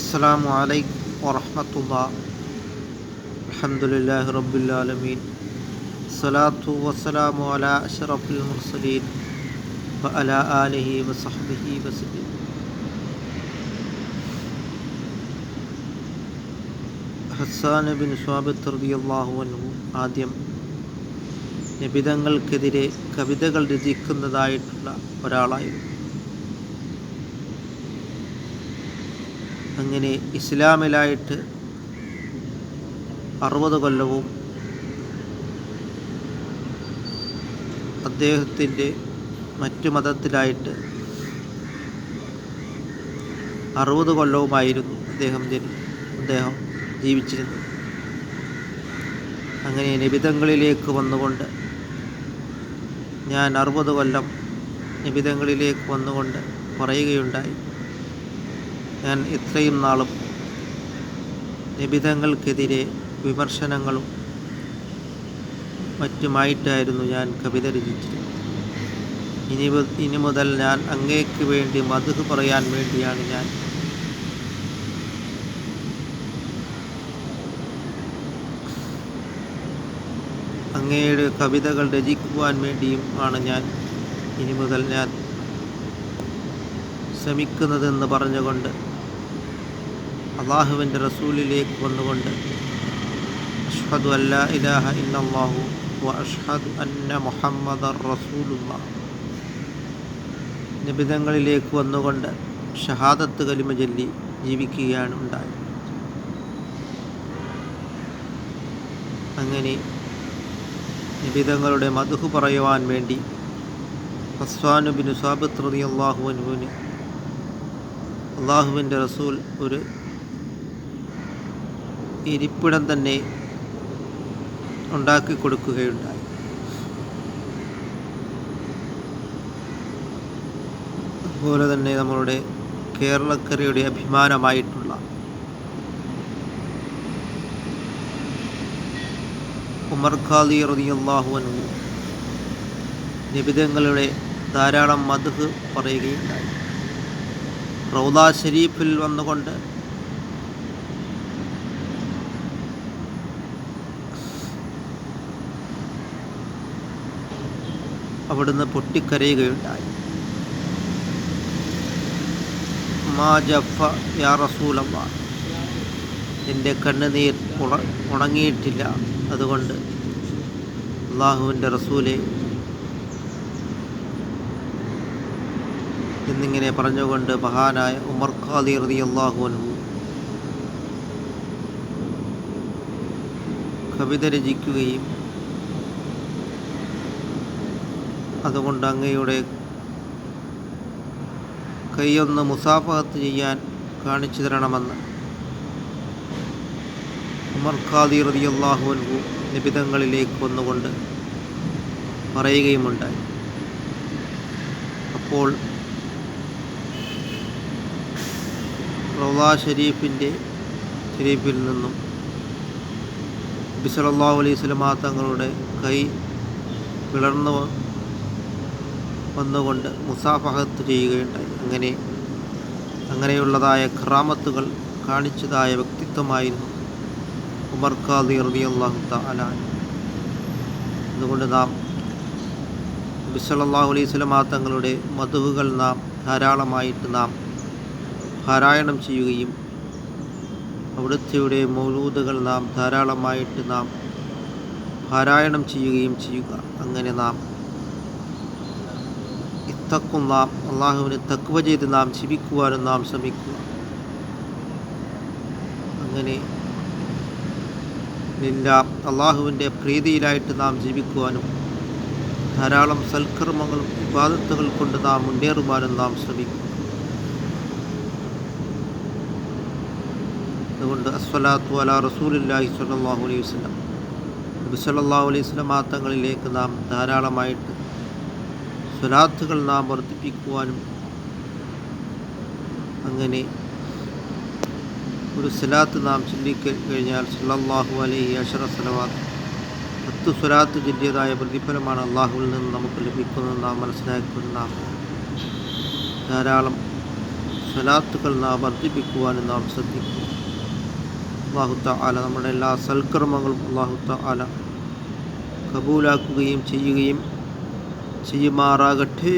അസ്സാം വലൈക്കും വറഹമത്തുള്ള. അലഹമുല്ലാഹി റബുലാലമീൻ സ്വലാത്തു വസ്സലാമു അല അഷറഫുൽ മുർസലീൻ. വ അല ആലിഹി വസഹബിഹി വസലീം ഹസാൻ ബിൻ സ്വാബിത്ത് റബിയല്ലാഹു അൻഹു ആദ്യം നിബിതങ്ങൾക്കെതിരെ കവിതകൾ രചിക്കുന്നതായിട്ടുള്ള ഒരാളായിരുന്നു. അങ്ങനെ ഇസ്ലാമിലായിട്ട് അറുപത് കൊല്ലവും അദ്ദേഹത്തിന്റെ മറ്റു മതത്തിലായിട്ട് അറുപത് കൊല്ലവുമായിരുന്നു അദ്ദേഹം ജനി അദ്ദേഹം ജീവിച്ചിരുന്നത്. അങ്ങനെ നിബിതങ്ങളിലേക്ക് വന്നുകൊണ്ട് ഞാൻ അറുപത് കൊല്ലം നിബിതങ്ങളിലേക്ക് വന്നുകൊണ്ട് പറയുകയുണ്ടായി. ഞാൻ ഇത്രയും നാളും നിബിധങ്ങൾക്കെതിരെ വിമർശനങ്ങളും മറ്റുമായിട്ടായിരുന്നു ഞാൻ കവിത രചിച്ചിരുന്നത്. ഇനി ഇനി മുതൽ ഞാൻ അങ്ങേക്ക് വേണ്ടി മധു പറയാൻ വേണ്ടിയാണ് ഞാൻ അങ്ങയുടെ കവിതകൾ രചിക്കുവാൻ വേണ്ടിയും ആണ് ഞാൻ ഇനി മുതൽ ഞാൻ ശ്രമിക്കുന്നതെന്ന് പറഞ്ഞുകൊണ്ട് അള്ളാഹുവിന്റെ റസൂലിലേക്ക് വന്നുകൊണ്ട് അഷ്ഹദു അല്ലാ ഇലാഹ ഇല്ലല്ലാഹു വ അഷ്ഹദു അന്ന മുഹമ്മദ് റസൂലുള്ള നിബിധങ്ങളിലേക്ക് വന്നുകൊണ്ട് ഷഹാദത്ത് കലിമ ചൊല്ലി ജീവിക്കുകയാണ് ഉണ്ടായത്. അങ്ങനെ നിബിധങ്ങളുടെ മധുഹു പറയുവാൻ വേണ്ടി ഹസ്വാനുബിന് സാബത്ത് റതി അള്ളാഹു അള്ളാഹുവിന്റെ റസൂൽ ഒരു ഇരിപ്പിടം തന്നെ ഉണ്ടാക്കി കൊടുക്കുകയുണ്ടായി. അതുപോലെ തന്നെ നമ്മളുടെ കേരളക്കരയുടെ അഭിമാനമായിട്ടുള്ള ഉമർ ഖാദി റളിയല്ലാഹു അൻഹു നിബിധങ്ങളുടെ ധാരാളം മധു പറയുകയുണ്ടായി. റൗദ ഷരീഫിൽ വന്നുകൊണ്ട് അവിടുന്ന് പൊട്ടിക്കരയുകയുണ്ടായി. എന്റെ കണ്ണുനീർ ഉണ ഉണങ്ങിയിട്ടില്ല. അതുകൊണ്ട് അള്ളാഹുവിന്റെ റസൂലെ എന്നിങ്ങനെ പറഞ്ഞുകൊണ്ട് മഹാനായ ഉമർ ഖാദി റതി അള്ളാഹു അൻഹു കവിത രചിക്കുകയും അതുകൊണ്ട് അങ്ങയുടെ കൈയൊന്ന് മുസാഫഹത്ത് ചെയ്യാൻ കാണിച്ചു തരണമെന്ന് ഉമർ ഖാദി റളിയല്ലാഹു അൻഹു നിബിധങ്ങളിലേക്ക് വന്നുകൊണ്ട് പറയുകയുമുണ്ടായി. അപ്പോൾ റൗദ ഷരീഫിന്റെ ഷരീഫിൽ നിന്നും ബിസലല്ലാഹു അലൈഹി സ്വലമാ തങ്ങളുടെ കൈ വിളർന്നു വന്നുകൊണ്ട് മുസാഫഹത്ത് ചെയ്യുകയുണ്ടായി അങ്ങനെ അങ്ങനെയുള്ളതായ ഖറാമത്തുകൾ കാണിച്ചതായ വ്യക്തിത്വമായിരുന്നു ഉമർ ഖാദി റളിയല്ലാഹു തആല അൻഹു. അതുകൊണ്ട് നാം ബിസലല്ലാഹു അലൈഹി സ്വലമാ തങ്ങളുടെ മധുവുകൾ നാം ധാരാളമായിട്ട് നാം പാരായണം ചെയ്യുകയും അവിടുത്തെ മൗലൂദുകൾ നാം ധാരാളമായിട്ട് നാം പാരായണം ചെയ്യുകയും ചെയ്യുക. അങ്ങനെ നാം ഇത്തക്കും നാം അള്ളാഹുവിന് തക്വ ചെയ്ത് നാം ജീവിക്കുവാനും നാം ശ്രമിക്കുക. അങ്ങനെ എല്ലാം അള്ളാഹുവിന്റെ പ്രീതിയിലായിട്ട് നാം ജീവിക്കുവാനും ധാരാളം സൽക്കർമ്മങ്ങളും വിവാദത്തുകൾ കൊണ്ട് നാം മുന്നേറുവാനും നാം ശ്രമിക്കും. അതുകൊണ്ട് അസ്വലാത്തു അല റസൂലില്ലാഹി സ്വല്ലല്ലാഹു അലൈഹി വസ്ലം നബി സല്ലാഹു അലൈഹി വസ്ലം ആത്തങ്ങളിലേക്ക് നാം ധാരാളമായിട്ട് സ്വലാത്തുകൾ നാം വർദ്ധിപ്പിക്കുവാനും അങ്ങനെ ഒരു സ്വലാത്ത് നാം ചൊല്ലിക്കഴിഞ്ഞാൽ സല്ലാഹു അലൈഹി അഷറ സ്വലവാത്ത് പത്ത് സ്വലാത്ത് ചൊല്ലിയതായ പ്രതിഫലമാണ് അള്ളാഹുവിൽ നിന്ന് നമുക്ക് ലഭിക്കുന്നത് നാം മനസ്സിലാക്കുന്ന നാം ധാരാളം സ്വലാത്തുകൾ നാം വർദ്ധിപ്പിക്കുവാനും നാം ശ്രദ്ധിക്കുക അള്ളാഹുത്ത ആല നമ്മുടെ എല്ലാ സൽക്കർമ്മങ്ങളും അള്ളാഹുത്ത ആല കബൂലാക്കുകയും ചെയ്യുകയും ചെയ്യുമാറാകട്ടെ.